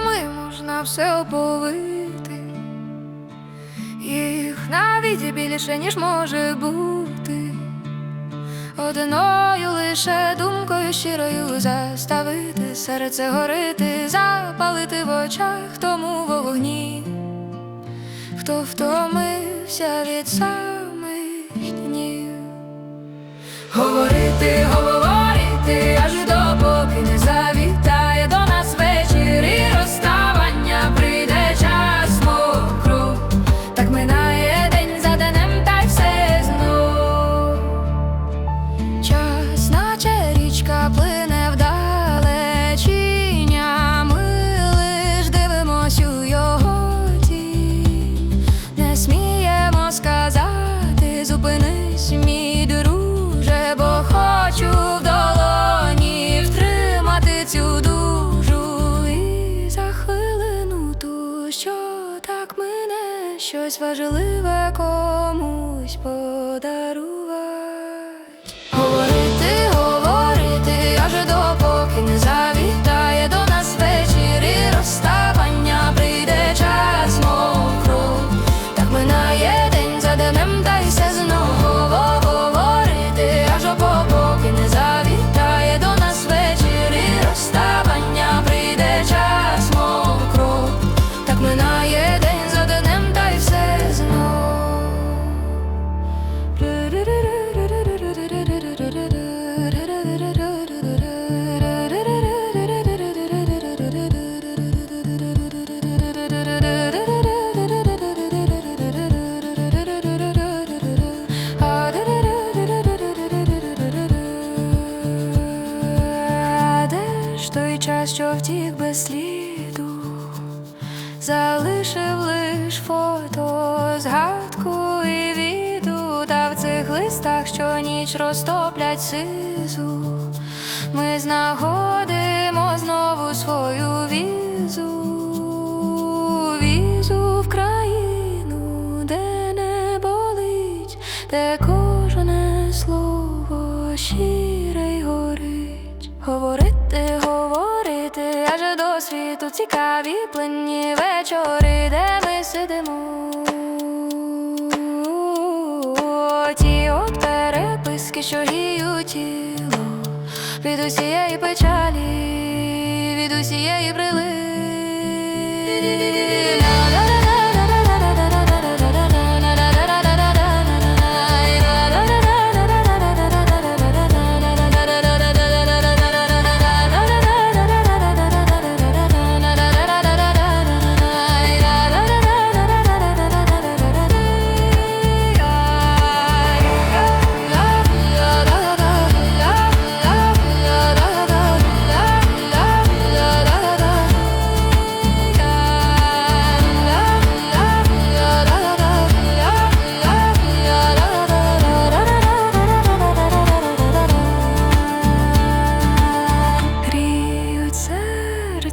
річками можна все оповити, їх навіть більше, ніж може бути. Одною лише думкою щирою заставити серце горити, запалити в очах тому вогні, хто втомився від самих днів. Говорити, щось важливе комусь подарувати. Той час, що втік без сліду? залишив лиш фото, згадку і віду, та в цих листах, що ніч розтоплять сизу, ми знаходимо знову свою візу, візу в країну, де не болить, де кожне слово щире й горить. Говорити, світу цікаві плинні вечори, де ми сидимо. Ті от переписки, що гіють тіло від усієї печалі, від усієї брили.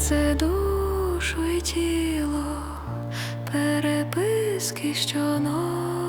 це душу і тіло переписки що щоночі.